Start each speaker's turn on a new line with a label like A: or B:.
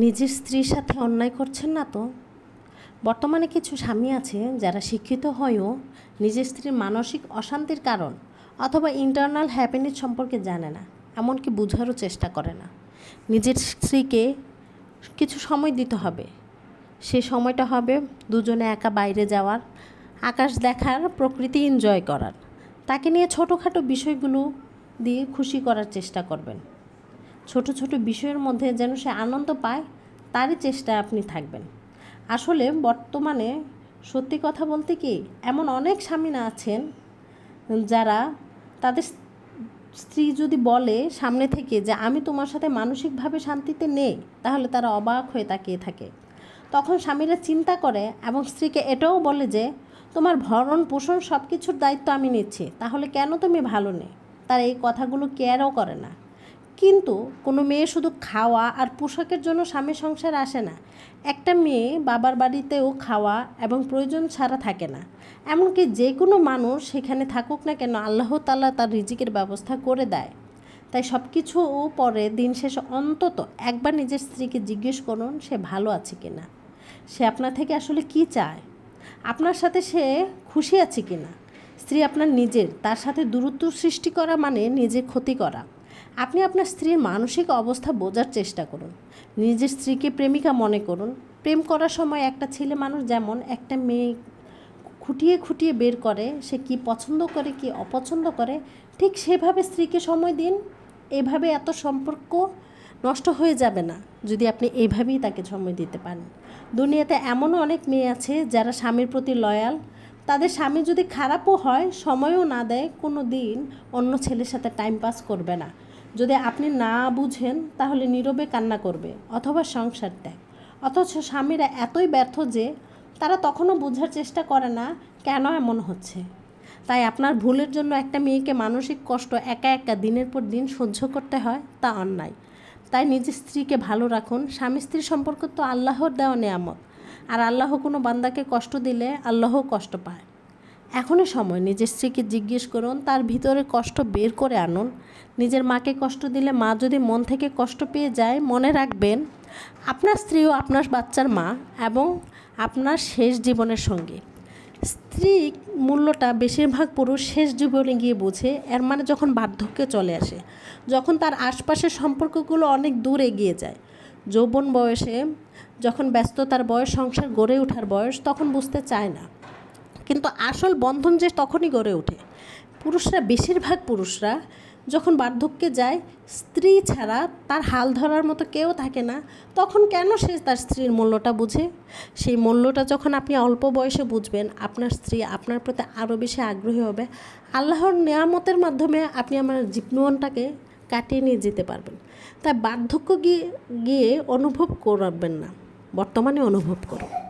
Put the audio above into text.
A: নিজের স্ত্রীর সাথে অন্যায় করছেন না তো? বর্তমানে কিছু স্বামী আছে যারা শিক্ষিত হয়েও নিজের স্ত্রীর মানসিক অশান্তির কারণ অথবা ইন্টারনাল হ্যাপিনেস সম্পর্কে জানে না, এমনকি বোঝারও চেষ্টা করে না। নিজের স্ত্রীকে কিছু সময় দিতে হবে। সে সময়টা হবে দুজনে একা বাইরে যাওয়ার, আকাশ দেখার, প্রকৃতি এনজয় করার। তাকে নিয়ে ছোটোখাটো বিষয়গুলো দিয়ে খুশি করার চেষ্টা করবেন। ছোট ছোট বিষয়ের মধ্যে যেন সে আনন্দ পায়, তারই চেষ্টায় আপনি থাকবেন। আসলে বর্তমানে সত্যি কথা বলতে কি, এমন অনেক স্বামীরা আছেন যারা তাদের স্ত্রী যদি বলে সামনে থেকে যে আমি তোমার সাথে মানসিকভাবে শান্তিতে নেই, তাহলে তারা অবাক হয়ে তাকিয়ে থাকে। তখন স্বামীরা চিন্তা করে এবং স্ত্রীকে এটাও বলে যে, তোমার ভরণ পোষণ সব কিছুর দায়িত্ব আমি নিচ্ছি, তাহলে কেন তুমি ভালো নেই? তারা এই কথাগুলো কেয়ারও করে না। কিন্তু কোনো মেয়ে শুধু খাওয়া আর পোশাকের জন্য স্বামী সংসার আসে না। একটা মেয়ে বাবার বাড়িতেও খাওয়া এবং প্রয়োজন ছাড়া থাকে না। এমনকি যে কোনো মানুষ সেখানে থাকুক না কেন আল্লাহ তাল্লাহ তার রিজিকের ব্যবস্থা করে দেয়। তাই সব কিছু পরে দিন শেষে অন্তত একবার নিজের স্ত্রীকে জিজ্ঞেস করুন সে ভালো আছে কি না সে আপনার থেকে আসলে কি চায়? আপনার সাথে সে খুশি আছে কি না স্ত্রী আপনার নিজের, তার সাথে দূরত্ব সৃষ্টি করা মানে নিজের ক্ষতি করা। আপনি আপনার স্ত্রীর মানসিক অবস্থা বোঝার চেষ্টা করুন। নিজের স্ত্রীকে প্রেমিকা মনে করুন। প্রেম করার সময় একটা ছেলে মানুষ যেমন একটা মেয়ে খুঁটিয়ে খুঁটিয়ে বের করে, সে কি পছন্দ করে, কি অপছন্দ করে, ঠিক সেভাবে স্ত্রীকে সময় দিন। এভাবে এত সম্পর্ক নষ্ট হয়ে যাবে না, যদি আপনি এইভাবেই তাকে সময় দিতে পারেন। দুনিয়াতে এমনও অনেক মেয়ে আছে যারা স্বামীর প্রতি লয়াল তাদের স্বামী যদি খারাপও হয়, সময়ও না দেয়, কোনো দিন অন্য ছেলের সাথে টাইম পাস করবে না। যদি আপনি না বুঝেন, তাহলে নীরবে কান্না করবে অথবা সংসার দেয় অথচ স্বামীরা এতই ব্যর্থ যে তারা তখনও বোঝার চেষ্টা করে না, কেন এমন হচ্ছে? তাই আপনার ভুলের জন্য একটা মেয়েকে মানসিক কষ্ট একা একা দিনের পর দিন সহ্য করতে হয়, তা অন্যায়। তাই নিজের স্ত্রীকে ভালো রাখুন। স্বামী স্ত্রীর সম্পর্ক তো আল্লাহর দেওয়া নেয়ামত। আর আল্লাহ কোনো বান্দাকে কষ্ট দিলে আল্লাহও কষ্ট পায়। এখনই সময় নিজের স্ত্রীকে জিজ্ঞেস করুন, তার ভিতরে কষ্ট বের করে আনুন। নিজের মাকে কষ্ট দিলে মা যদি মন থেকে কষ্ট পেয়ে যায়, মনে রাখবেন, আপনার স্ত্রীও আপনার বাচ্চার মা এবং আপনার শেষ জীবনের সঙ্গে। স্ত্রী মূল্যটা বেশিরভাগ পুরুষ শেষ জীবনে গিয়ে বোঝে, এর মানে যখন বার্ধক্যে চলে আসে, যখন তার আশপাশের সম্পর্কগুলো অনেক দূর এগিয়ে যায়। যৌবন বয়সে যখন ব্যস্ততার বয়স, সংসার গড়ে ওঠার বয়স, তখন বুঝতে চায় না। কিন্তু আসল বন্ধন যে তখনই গড়ে ওঠে। পুরুষরা, বেশিরভাগ পুরুষরা যখন বার্ধক্যে যায়, স্ত্রী ছাড়া তার হাল ধরার মতো কেউ থাকে না। তখন কেন সে তার স্ত্রীর মূল্যটা বুঝে? সেই মূল্যটা যখন আপনি অল্প বয়সে বুঝবেন, আপনার স্ত্রী আপনার প্রতি আরও বেশি আগ্রহী হবে। আল্লাহর নেয়ামতের মাধ্যমে আপনি আমার জীবনটাকে কাটিয়ে নিয়ে যেতে পারবেন। তাই বার্ধক্য গিয়ে গিয়ে অনুভব করবেন না। বর্তমানে অনুভব করুন।